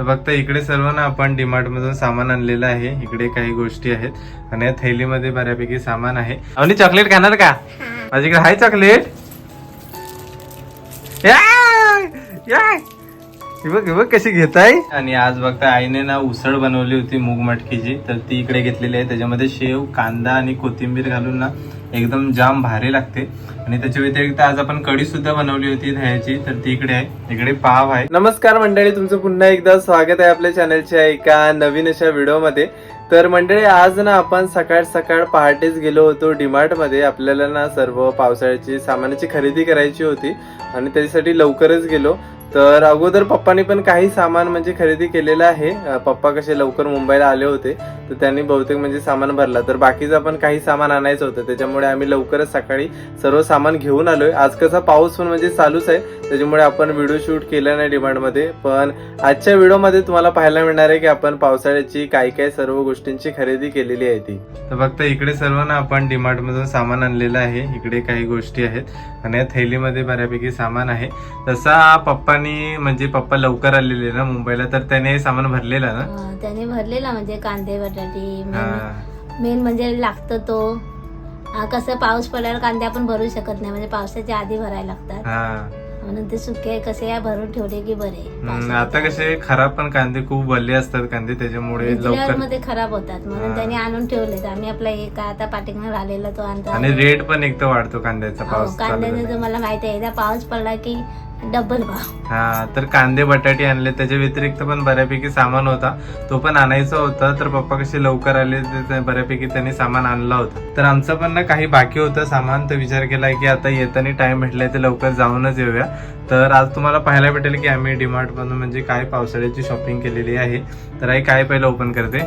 तर फक्त इकडे सर्व ना आपण डीमार्ट मधून सामान आणलेलं आहे. इकडे काही गोष्टी आहेत. आणि या थैलीमध्ये बऱ्यापैकी सामान आहे. आणि चॉकलेट खाणार का? माझ्याकडे आहे चॉकलेट बघ बघ कशी घेत आहे आणि आज बघता आईने ना उसळ बनवली होती मूग मटकीची. तर ती इकडे घेतलेली आहे. त्याच्यामध्ये शेव कांदा आणि कोथिंबीर घालून ना एकदम जाम भारी लागते. आणि त्याच्या व्यतिरिक्त आज आपण कढी सुद्धा बनवली होती दह्याची तर ती इकडे आहे. इकडे पाव आहे. नमस्कार मंडळी तुमचं पुन्हा एकदा स्वागत आहे आपल्या चॅनलच्या एका नवीन अशा व्हिडिओमध्ये. तर मंडळी आज ना आपण सकाळ सकाळ पहाटेच गेलो होतो डीमार्टमध्ये आपल्याला ना सर्व पावसाळ्याची सामानाची खरेदी करायची होती आणि त्याच्यासाठी लवकरच गेलो. तर अगोदर पप्पानी पण काही सामान म्हणजे खरेदी केलेलं आहे. पप्पा कसे लवकर मुंबईला आले होते तर त्यांनी बहुतेक म्हणजे सामान भरला. तर बाकीचं पण काही सामान आणायचं होतं. त्याच्यामुळे आम्ही लवकरच सकाळी सर्व सामान घेऊन आलोय. आज कसा पाऊस पण म्हणजे चालूच आहे. त्याच्यामुळे आपण व्हिडिओ शूट केला नाही डिमांडमध्ये. पण आजच्या व्हिडिओमध्ये तुम्हाला पाहायला मिळणार आहे की आपण पावसाळ्याची काय काय सर्व गोष्टींची खरेदी केलेली आहे ती. तर फक्त इकडे सर्व ना आपण डीमार्ट मधून सामान आणलेलं आहे. इकडे काही गोष्टी आहेत. आणि या थैलीमध्ये बऱ्यापैकी सामान आहे. तसा पप्पानी म्हणजे पप्पा लवकर आलेले ना मुंबईला तर त्याने सामान भरलेलं ना? त्याने भरलेला म्हणजे कांदे बटाटे हा. मेन म्हणजे लागतं तो. कसं पाऊस पडल्यावर कांदे आपण भरू शकत नाही म्हणजे पावसाच्या आधी भरायला लागतात. हा. म्हणून ते सुके कसे या भरून ठेवले की बरे. हम्म, आता कसे खराब पण कांदे खूप वल्ले असतात कांदे त्याच्यामुळे लवकरमध्ये खराब होतात. म्हणून हा. त्यांनी आणून ठेवले आम्ही आपला एक आता पाठीकडे राहिलेला तो आणतो. आणि रेट पण एक तर वाढतो कांद्याचा हो, पाऊस चालू कांद्याचं झाला. तुम्हाला माहिती आहे एकदा पाऊस पडला की डबल भाव हा तर कांदे बटाटे आणले. त्याच्या व्यतिरिक्त पण बऱ्यापैकी सामान होता. तो पण आणायचा होता तर पप्पा कसे लवकर आले ते- बऱ्यापैकी त्यांनी सामान आणला होता. तर आमचं पण ना काही बाकी होतं. सामान तर विचार केला की आता येताना टाइम भेटलाय तर लवकर जाऊनच येऊया. तर आज तुम्हाला पाहायला भेटेल की आम्ही डीमार्ट मधून म्हणजे काय पावसाळ्याची शॉपिंग केलेली आहे. तर आई काय पहिलं ओपन करते?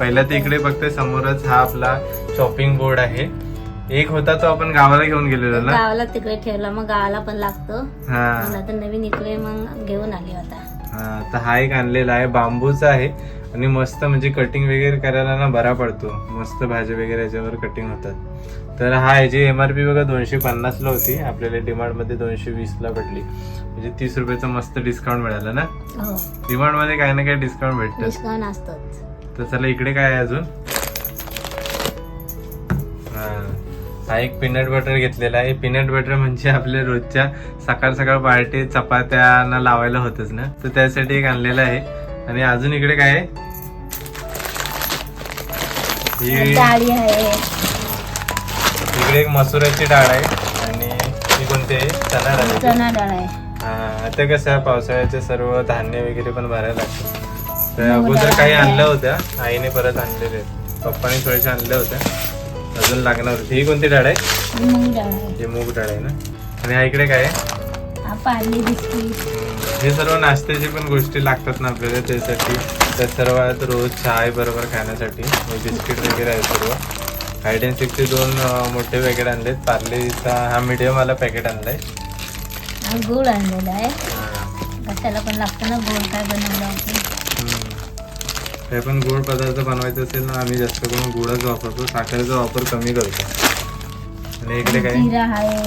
पहिला तर इकडे बघते समोरच हा आपला शॉपिंग बोर्ड आहे. एक होता तो आपण गावाला घेऊन गेलेलो ना? गावाला तिकडे ठेवला मग गावाला पण लागतो. हा. मला तर नवीन इकडे मग घेऊन आली होता हा, तर हा एक आणलेला आहे बांबूचा आहे. आणि मस्त म्हणजे कटिंग वगैरे करायला ना बरा पडतो. मस्त भाज्या वगैरे याच्यावर कटिंग होतात. तर हा याची एम आर पी बघा दोनशे पन्नासला होती. आपल्याला डिमांडमध्ये दोनशे वीसला भेटली. म्हणजे तीस रुपयाचं मस्त डिस्काउंट मिळालं ना? हो. डिमांडमध्ये काही ना काही डिस्काउंट भेटतं तर चला इकडे काय आहे अजून? हा एक पीनट बटर घेतलेला आहे. पीनट बटर म्हणजे आपल्या रोजच्या सकाळ सकाळ पार्टी चपात्यांना लावायला होतच ना? तर त्यासाठी एक आणलेलं आहे. आणि अजून इकडे काय आहे? ही इकडे एक मसुराची डाळ आहे. आणि ही कोणती आहे? चणा डाळ आहे. चणा डाळ आहे. हा आता कसं आहे पावसाळ्याचे सर्व धान्य वगैरे पण भरायला लागतं तर मूग अगोदर काही आहे. आणल्या होत्या आईने परत आणलेले पप्पाने थोड्याशा आणल्या होत्या अजून लागणार ही कोणती डाळ आहे? मूग डाळ आहे. ही मूग डाळ आहे ना? आणि हा इकडे काय आहे? हा पार्ले बिस्किट. हे सर्व नाश्त्याची पण गोष्टी लागतात ना आपल्याला त्यासाठी. त्या सर्व आहेत रोज चहा बरोबर खाण्यासाठी हे बिस्किट वगैरे आहे सर्व. अँड सिक्सचे दोन मोठे पॅकेट आणलेत. पार्लेचा हा मीडियम वाला पॅकेट आणलाय. हा गुळ आणलेला आहे. कशाला पण लागतं ना गोड काय बनवलं आपण. काही पण गोड पदार्थ बनवायचे असेल ना आम्ही जास्त करून गुळच वापरतो. साखरेचा वापर कमी करतो. आणि इकडे काय? जिरा आहे.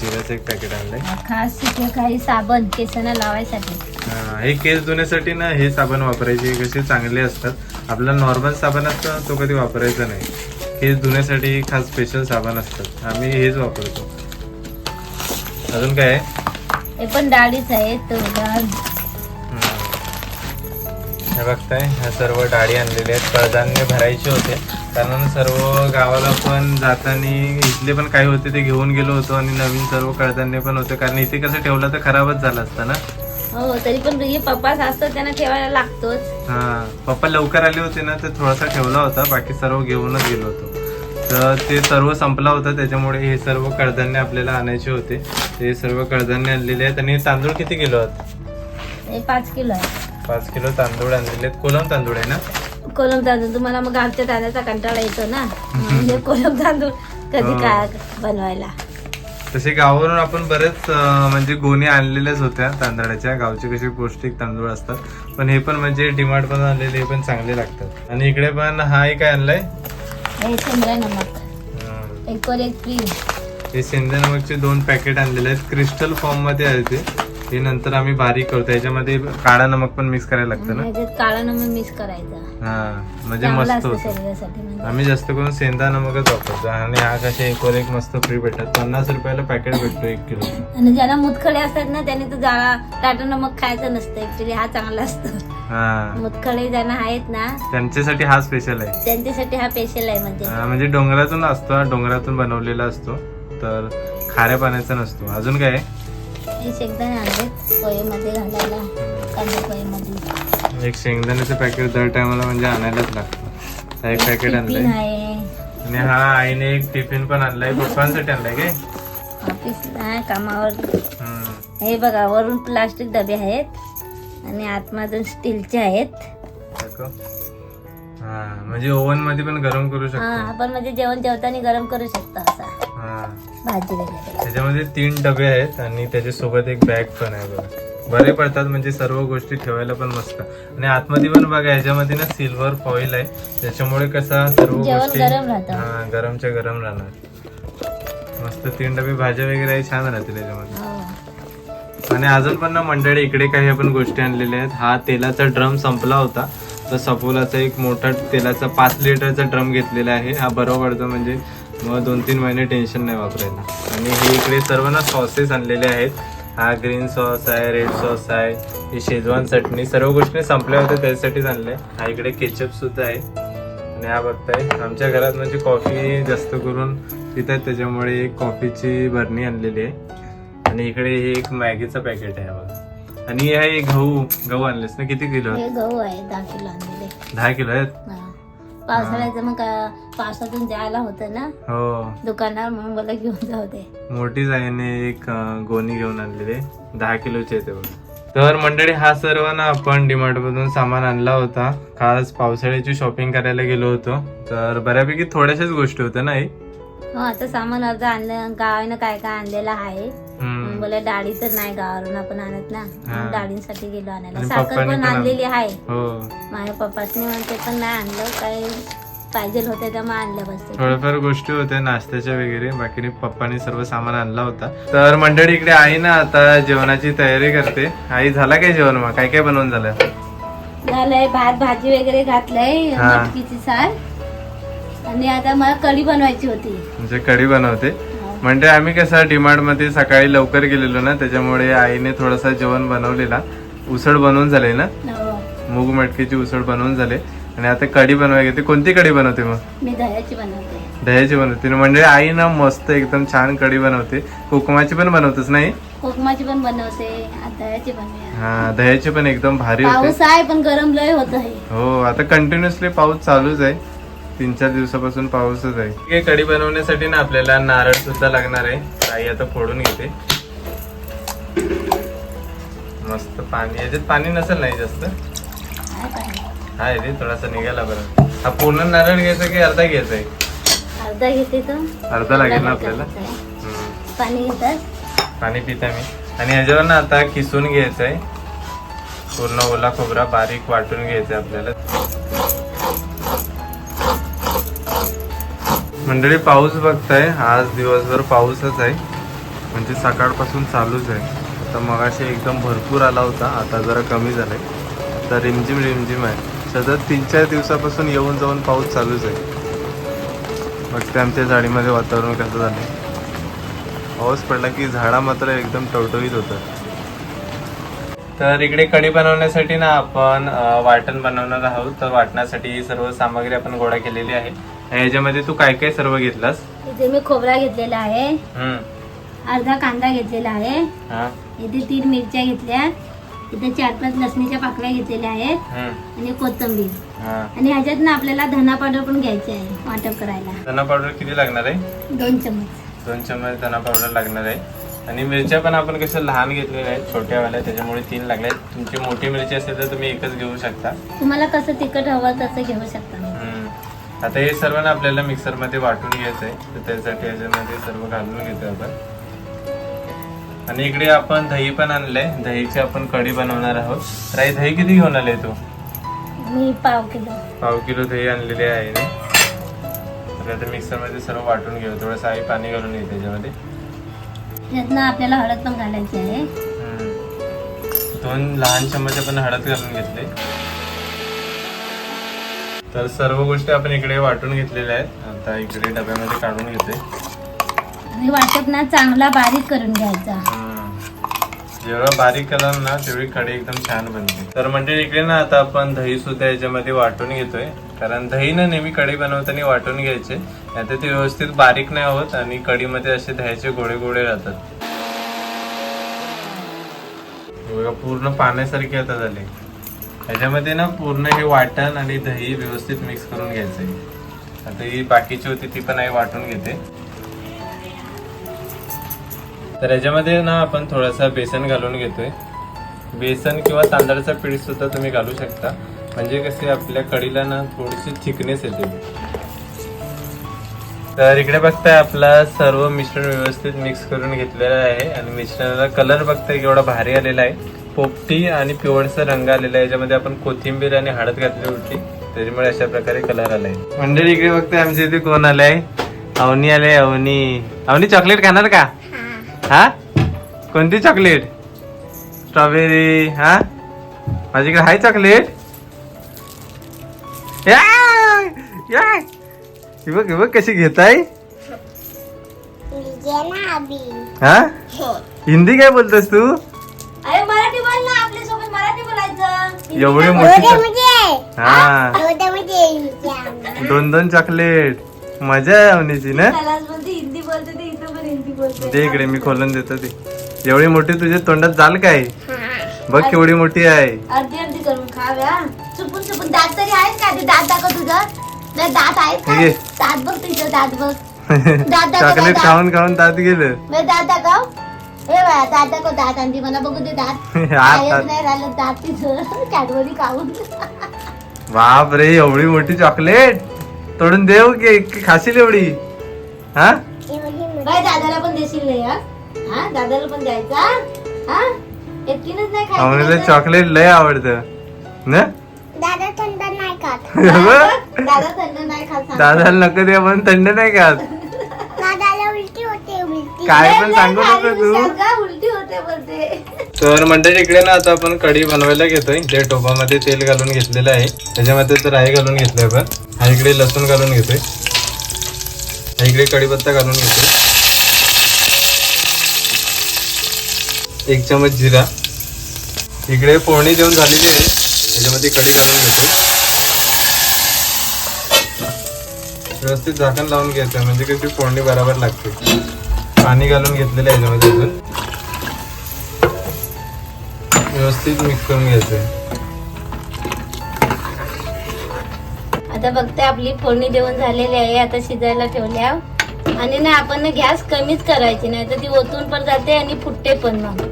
जिऱ्याचं एक पॅकेट आणलंय. खास इथे काही साबण केसांना लावायसाठी. हा, हे केस धुण्यासाठी ना हे साबण वापरायचे. कसे चांगले असतात. आपला नॉर्मल साबण असतं तो कधी वापरायचा नाही. केस धुण्यासाठी खास स्पेशल साबण असतात. आम्ही हेच वापरतो. अजून काय आहे? हे पण डाळीच आहे तो डाळ. हे बघताय ह्या सर्व डाळी आणलेल्या आहेत. कडधान्य भरायचे होते. कारण सर्व गावाला पण जाताना इथले पण काही होते ते घेऊन गेलो होतो आणि नवीन सर्व कडधान्य पण होते. कारण इथे कसं ठेवलं तर खराबच झालं असतं ना? हो तरी पण हे पप्पा असतात त्यांना ठेवायला लागतोच. हा पप्पा लवकर आले होते ना तर थोडासा ठेवला होता. बाकी सर्व घेऊनच गेलो होतो. तर ते सर्व संपला होता त्याच्यामुळे हे सर्व कडधान्य आपल्याला आणायचे होते. ते सर्व कडधान्य आणलेले आहेत. आणि तांदूळ किती किलो आहेत? पाच किलो आहे पाच किलो तांदूळ आणलेले आहेत. कोलम तांदूळ आहे ना? कोलम तांदूळ. तुम्हाला मग गावच्या तांदळाचा कंटाळा येतो ना? म्हणजे कोलम तांदूळ कधी. काय बनवायला? तसे गावावरून आपण बरेच म्हणजे गोणी आणलेल्याच होत्या तांदळाच्या. गावचे कसे पौष्टिक तांदूळ असतात. पण हे पण म्हणजे डिमांड पण आणलेले हे पण चांगले लागतात. आणि इकडे पण हा एक काय आणलाय. हे हे. सेंद्रिय नमकचे दोन पॅकेट आणलेले आहेत. क्रिस्टल फॉर्ममध्ये आहे ते. हे नंतर आम्ही बारीक करतो. याच्यामध्ये काळा नमक पण मिक्स करायला लागतं ना? ह्याच्यात काळा नमक मिक्स करायचा. हा म्हणजे चांगला मस्त असतं होतं. शरीरासाठी म्हणजे. आम्ही जास्त करून सेंदा नमकच वापरतो. आणि हा कसे एक वर एक मस्त फ्री भेटतात. पन्नास रुपयाला पॅकेट भेटतो एक किलो. आणि ज्यांना मुतखडे असतात ना त्यांनी तर जाळा टाटा नमक खायचं नसतं. ऍक्च्युली हा चांगला असतो. हा. मुतखडे ज्यांना आहेत ना त्यांच्यासाठी हा स्पेशल आहे. त्यांच्यासाठी हा स्पेशल आहे म्हणजे. हा, म्हणजे डोंगरातून असतो. हा डोंगरातून बनवलेला असतो. तर खाऱ्या पाण्याचा नसतो. अजून काय आहे? हे शेंगदाणे आणलेत पोहेमध्ये घालायला कांदे पोहेमध्ये एक शेंगदाण्याचं पॅकेट दर टायमाला म्हणजे आणायलाच लागतं. एक पॅकेट आणलंय. आणि हा आईने एक टिफिन पण आणलाय पप्पांसाठी आणलाय काय? ऑफिसला कामावर. हे बघा वरून प्लास्टिक डबे आहेत आणि आतमधून स्टीलचे आहेत. म्हणजे ओव्हनमध्ये पण गरम करू शकतो. आपण म्हणजे जेवण जेवताना गरम करू शकतो. भाजी वगैरे. त्याच्यामध्ये तीन डबे आहेत आणि त्याच्यासोबत एक बॅग पण आहे बघा. बरे पडतात म्हणजे सर्व गोष्टी ठेवायला पण मस्त. आणि आतमध्ये पण बघा ह्याच्यामध्ये ना सिल्वर फॉईल आहे. त्याच्यामुळे कसा सर्व गोष्टी गरम राहतं. हा गरमच्या गरम राहणार. मस्त तीन डबे भाज्या वगैरे आहे, छान राहतील त्याच्यामध्ये. हो. आणि अजून पण ना मंडळी इकडे काही आपण गोष्टी आणलेल्या आहेत. हा तेलाचा ड्रम संपला होता. तर सपोलाचा एक मोठा तेलाचा पाच लिटरचा ड्रम घेतलेला आहे. हा बरोबर पडतो म्हणजे मग दोन तीन महिने टेन्शन नाही वापरायला. आणि हे इकडे सर्व ना सॉसेस आणलेले आहेत. हा ग्रीन सॉस आहे रेड सॉस आहे ही शेजवान चटणी सर्व गोष्टी संपल्या होत्या त्याच्यासाठीच आणल्या. हा इकडे केचप सुद्धा आहे. आणि हा बघताय आमच्या घरात म्हणजे कॉफी जास्त करून पितात त्याच्यामुळे एक कॉफीची भरणी आणलेली आहे. आणि इकडे हे एक मॅगीचं पॅकेट आहे बघा. आणि हे गहू. गहू आणलेस ना किती किलो? हे गहू आहे दहा किलो आणलेले. दहा किलो आहेत. पावसाळ्याचं मग का- पावसातून जायला होतं ना? हो. दुकानावर म्हणून मला घेऊन जाऊ दे. आहे आणि एक अं, गोणी घेऊन आणलेली आहे. दहा किलोचे ते बघा. तर मंडळी हा सर्व ना आपण डीमार्ट मधून सामान आणला होता. खास पावसाळ्याची शॉपिंग करायला गेलो होतो. तर बऱ्यापैकी थोड्याशाच गोष्टी होत्या ना हो आता सामान अर्ध आणलं. गावानं काय काय आणलेलं आहे. बोला डाळी तर नाही गावावरून आपण आणत ना. हा. डाळींसाठी गेलो आणायला. आणि साखर पप्पांनी पण पण आण- आणलेली आहे. हो. माझ्या पप्पासनी म्हणते पण नाही आणलं काही पाहिजे होते त्यामुळे आणलं बस. ते. थोड्याफार गोष्टी होत्या नाश्त्याच्या वगैरे बाकी पप्पानी सर्व सामान आणला होता. तर मंडळी इकडे आई ना आता जेवणाची तयारी करते. आई झाला काय जेवण मग? काय काय बनवून झालं? झालंय भात भाजी वगैरे घातलंय हा. मटकीची सार आणि आता मला कढी बनवायची होती. म्हणजे कढी बनवते. म्हणजे आम्ही कसं डिमांडमध्ये सकाळी लवकर गेलेलो ना त्याच्यामुळे आईने थोडासा जेवण बनवलेला. उसळ बनवून झाले ना? हो. मूग मटकीची उसळ बनवून झाले. आणि आता कढी बनवायला घेते कोणती कढी बनवते मग? मी दह्याची बनवते. दह्याची बनवते. म्हणजे आई ना मस्त एकदम छान कढी बनवते. कोकमाची पण बनवतेच नाही? कोकमाची पण बनवते. दह्याची बनवूया हा दह्याची पण एकदम भारी होते. पाऊस आहे पण गरम लय होत आहे हो आता कंटिन्युअसली पाऊस चालूच आहे. तीन चार दिवसापासून पाऊसच आहे. हे कढी बनवण्यासाठी ना आपल्याला नारळ सुद्धा लागणार आहे. आई आता फोडून घेते. मस्त पाणी. याच्यात पाणी नसेल नाही जास्त. हाय रे थोडासा निघाला बरं. हा पूर्ण नारळ घ्यायचा की अर्धा घ्यायचा आहे? अर्धा घेते तर अर्धा लागेल ना आपल्याला. पाणी घेतात. पाणी पिता मी. आणि ह्याच्यावर ना आता किसून घ्यायचं आहे. पूर्ण ओला खोबरा बारीक वाटून घ्यायचं आहे आपल्याला. मंडळी पाऊस बघताय. आज दिवसभर पाऊसच आहे. म्हणजे सकाळपासून चालूच आहे. आता मगाशी एकदम भरपूर आला होता. आता जरा कमी झालाय. आता रिमझिम रिमझिम आहे. सतत तीन चार दिवसापासून येऊन जाऊन पाऊस चालूच आहे. बघते आमच्या झाडीमध्ये वातावरण कसं झालं पाऊस पडला की झाडा मात्र एकदम टवटवीत होतं तर इकडे कढी बनवण्यासाठी ना आपण वाटण बनवणार आहोत. तर वाटण्यासाठी सर्व सामग्री आपण गोळा केलेली आहे. ह्याच्यामध्ये तू काय काय सर्व घेतलास? इथे मी खोबरा घेतलेला आहे. अर्धा कांदा घेतलेला आहे. इथे तीन मिरच्या घेतल्या. इथे चार पाच लसणीच्या पाकळ्या घेतलेल्या आहेत. आणि कोथिंबीर. आणि ह्याच्यात ना आपल्याला धना पावडर पण घ्यायची आहे वाटप करायला. धना पावडर किती लागणार आहे? दोन चमच दोन चम्मच धना पावडर लागणार आहे. आणि मिरच्या पण आपण कसं लहान घेतलेल्या आहेत छोट्यावाल्या त्याच्यामुळे तीन लागल्या आहेत तुमची मोठी मिरची असेल तर तुम्ही एकच घेऊ शकता. तुम्हाला कसं तिखट हवं तसं घेऊ शकता. हम्म. आता हे सर्व ना आपल्याला मिक्सरमध्ये वाटून घ्यायचं आहे तर त्यासाठी याच्यामध्ये सर्व घालून घेतो आपण. आणि इकडे आपण दही पण आणलंय. दहीची आपण कढी बनवणार आहोत. तर आई दही किती घेऊन आले तू? मी पाव किलो. पाव किलो दही आणलेली आहे. ने. तर आता मिक्सरमध्ये सर्व वाटून घेऊ. थोडंसं आई पाणी घालून घे त्याच्यामध्ये. यातनं आपल्याला हळद पण घालायची आहे. हम्म. दोन लहान चमचे आपण हळद घालून घेतले. तर सर्व गोष्टी आपण इकडे वाटून घेतलेल्या आहेत. आता इकडे डब्यामध्ये काढून घेते. आणि वाटप ना चांगला बारीक करून घ्यायचा. हम्म. जेवढं बारीक कराल ना तेवढी कढी एकदम छान बनते. तर म्हणजे इकडे ना आता आपण दही सुद्धा याच्यामध्ये वाटून घेतोय. कारण दही ना नेहमी कढी बनवताना वाटून घ्यायचे. आता ते व्यवस्थित बारीक नाही होत आणि कढीमध्ये असे दह्याचे गोळे गोळे राहतात. बघा पूर्ण पाण्यासारखे आता झाले. ह्याच्यामध्ये ना पूर्ण हे वाटण आणि दही व्यवस्थित मिक्स करून घ्यायचं आता ही बाकीची होती ती पण आई वाटून घेते. तर याच्यामध्ये ना आपण थोडासा बेसन घालून घेतोय. बेसन किंवा तांदळाचा पीठ सुद्धा तुम्ही घालू शकता. म्हणजे कसे आपल्या कढीला ना थोडीशी थिकनेस येते. तर इकडे बघताय आपला सर्व मिश्रण व्यवस्थित मिक्स करून घेतलेलं आहे. आणि मिश्रणाला कलर बघताय केवढा भारी आलेला आहे. पोपटी आणि पिवळसा रंग आलेला आहे. याच्यामध्ये आपण कोथिंबीर आणि हळद घातली होती. त्याच्यामुळे अशा प्रकारे कलर आलाय. मंडळी इकडे बघताय आमच्या इथे कोण आलाय? अवनी आले अवनी. अवनी चॉकलेट खाणार का? हा? कोणती चॉकलेट स्ट्रॉबेरी हा? माझ्याकडे हाय चॉकलेट या! या! ही बघ ही बघ कशी घेत आहे हा? हिंदी काय बोलतोस तू? अरे मराठी बोल ना आपल्यासोबत मराठी बोलायचं. एवढी मोठी हा. दोन दोन चॉकलेट मजा आहे अवनीची ना? त्यालाच बोलते हिंदी बोलते ते इथं पण हिंदी बोलते. दे इकडे मी खोलून देतो ती. एवढी मोठी तुझ्या तोंडात जाल काय? बघ केवढी मोठी आहे. अर्धी अर्धी करून खा व्या चुपून चुपून. दात तरी आहेत का? दात दाखव तुझं. नाही, दात आहेत का? हे घे. दात बघ तुझं दात बघ. दादा, चॉकलेट. खाऊन खाऊन दात गेलं. मी दात दाखव. हे दात दाखव दात. आणते मला बघू दे दात. हात कायच हात. नाही राहिलं दात कॅडबरी खाऊन. बाप रे एवढी मोठी चॉकलेट. तोडून देऊ की की खाशील एवढी? हा? बाय दादाला पण देशील नाही हा? हा? दादाला पण द्यायचा हा? एकटीनच नाही चॉकलेट लय आवडतं. ना दादा थंड नाही खात बघ, दादा थंड नाही खात सांग. दादाला नको दे पण थंड नाही खात. दादाला उलटी होते उलटी. काय पण सांगू नको तू. हुशार का? उलटी होते बोलते. तर मंडळी इकडे ना आता आपण कढी बनवायला घेतोय. ते टोपामध्ये तेल घालून घेतलेलं आहे. त्याच्यामध्ये तर राई घालून घेतलंय आपण हा इकडे लसूण घालून घेतोय. हा इकडे कढीपत्ता घालून घेतोय. एक चमच जिरा. इकडे फोडणी देऊन झालेली आहे. त्याच्यामध्ये कढी घालून घेतोय. व्यवस्थित झाकण लावून घ्यायचं म्हणजे कशी फोडणी बरोबर लागते. पाणी घालून घेतलेलं आहे याच्यामध्ये अजून व्यवस्थित मिक्स करून घ्यायचं आहे. आता बघते आपली फोडणी देऊन झालेली आहे. आता शिजायला ठेवल्या. आणि ना आपण ना गॅस कमीच करायची नाही तर ती ओतून पण जाते आणि फुटते पण मग.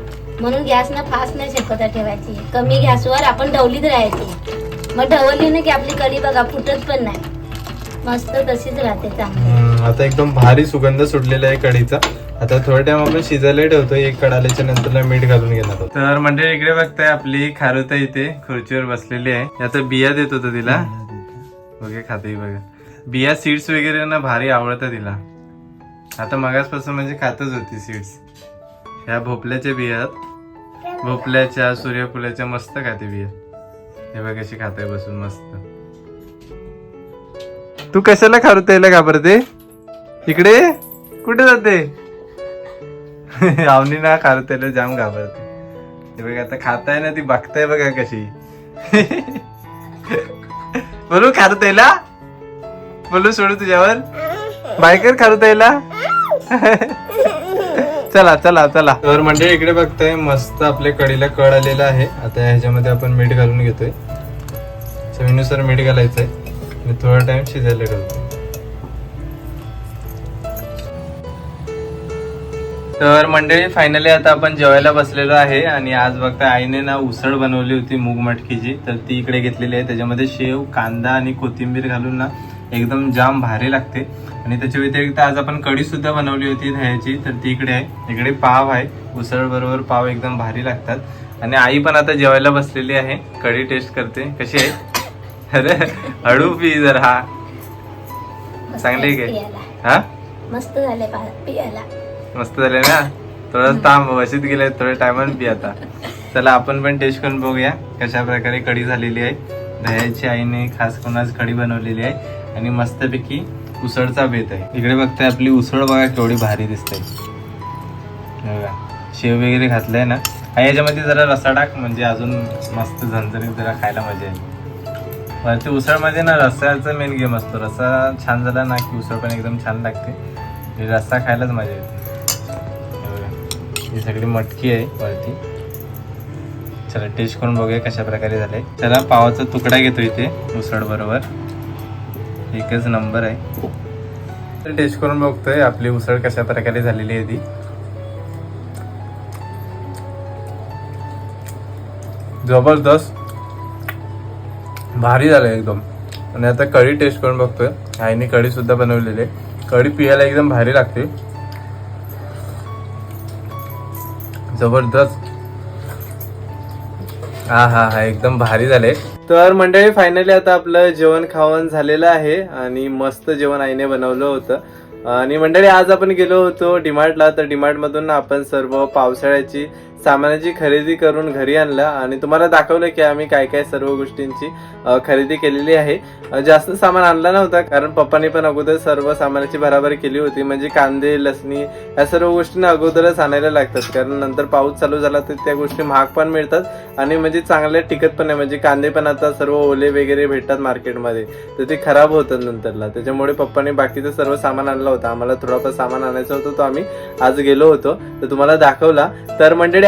म्हणून गॅस ना फास्ट नाही शक्यता ठेवायची. कमी गॅसवर आपण ढवलीत राहायची. मग ढवली ना की आपली कढी बघा फुटत पण नाही. मस्त तशीच राहते चांगली. हम्म, आता एकदम भारी सुगंध सुटलेला आहे कढीचा. आता थोडा टाइम आपण शिजायला ठेवतोय एक कड आल्याच्यानंतर मीठ घालून घेणार आहोत. तर म्हणजे इकडे बघताय आपली खारुता इथे खुर्चीवर बसलेली आहे. आता बिया देत होतो तिला. बघे खाते बघा बिया सीड्स वगैरे ना भारी आवडतं तिला. आता मगासपासून म्हणजे खातच होती सीड्स ह्या भोपल्याच्या बिया भोपल्याच्या सूर्यफुलाच्या मस्त खाते बिया. हे बघ कशी खाते बसून मस्त. तू कशाला खारुतायला घाबरते? इकडे? कुठे जाते? आवनी ना खारुतायला जाम घाबरते. हे बघ आता खाताय ना ती बघताय बघा कशी. बोलू खारुतायला बोलू सोडू तुझ्यावर? बायकर खारुतायला चला चला चला. तर म्हणजे इकडे बघताय मस्त आपल्या कडीला कड आलेला आहे. आता ह्याच्यामध्ये आपण मीठ घालून घेतोय. चवीनुसार मीठ घालायचंय. मी थोडा टाइम शिजायला ठेवतो तर मंडळी फायनली आता आपण जेवायला बसलेलो आहे आणि आज बघता आईने ना उसळ बनवली होती मूग मटकीची. तर ती इकडे घेतलेली आहे. त्याच्यामध्ये शेव कांदा आणि कोथिंबीर घालून ना एकदम जाम भारी लागते. आणि त्याच्या व्यतिरिक्त आज आपण कढी सुद्धा बनवली होती ह्याची. तर ती इकडे आहे. इकडे पाव आहे. उसळ बरोबर पाव एकदम भारी लागतात. आणि आई पण आता जेवायला बसलेली आहे. कढी टेस्ट करते. कशी आहे? अरे हळू पी जरा. हा चांगली? पियाला. हा? मस्त झाले पा- पियाला. मस्त झाले ना? थोडं थांब वशीत गेले थोड्या टायमाने पी आता. चला आपण पण टेस्ट करून बघूया कशा प्रकारे कढी झालेली आहे. दह्याची आईने खास कोणाच कढी बनवलेली आहे. आणि मस्तपैकी उसळचा बेत आहे. इकडे बघताय आपली उसळ बघा केवढी भारी दिसते बघा शेव वगैरे घातलंय ना? आणि याच्यामध्ये जरा रसा टाक म्हणजे अजून मस्त झणझणीत जरा खायला मजा येईल. वरती उसळमध्ये ना रस्स्याचा मेन गेम असतो. रस्सा छान झाला ना की उसळ पण एकदम छान लागते. म्हणजे रस्सा खायलाच मजा येते. ही सगळी मटकी आहे वरती. चला टेस्ट करून बघूया कशा प्रकारे झाले. चला पावाचा तुकडा घेतो इथे उसळ बरोबर. एकच नंबर आहे. तर टेस्ट करून बघतोय आपली उसळ कशा प्रकारे झालेली आहे ती. जबरदस्त. भारी झालं एकदम. आणि आता कढी टेस्ट करून बघतोय. आईने कढी सुद्धा बनवलेली आहे. कढी पियाला एकदम भारी लागते. जबरदस्त. हा हा हा एकदम भारी झाले. तर मंडळी फायनली आता आपलं जेवण खावण झालेलं आहे आणि मस्त जेवण आईने बनवलं होतं. आणि मंडळी आज आपण गेलो होतो डिमार्टला तर डिमार्ट मधून आपण सर्व पावसाळ्याची सामानाची खरेदी करून घरी आणला आणि तुम्हाला दाखवलं की आम्ही काय काय सर्व गोष्टींची खरेदी केलेली आहे. जास्त सामान आणला नव्हता कारण पप्पांनी पण अगोदर सर्व सामानाची भराभरी केली होती. म्हणजे कांदे लसणी या सर्व गोष्टींना अगोदरच आणायला लागतात. कारण नंतर पाऊस चालू झाला तर त्या गोष्टी महाग पण मिळतात आणि म्हणजे चांगल्या टिकत पण आहे म्हणजे कांदे पण आता सर्व ओले वगैरे भेटतात मार्केटमध्ये. तर ते खराब होतात नंतरला. त्याच्यामुळे पप्पाने बाकीचं सर्व सामान आणलं होतं. आम्हाला थोडाफार सामान आणायचं होतं तो आम्ही आज गेलो होतो. तर तुम्हाला दाखवला. तर मंडळी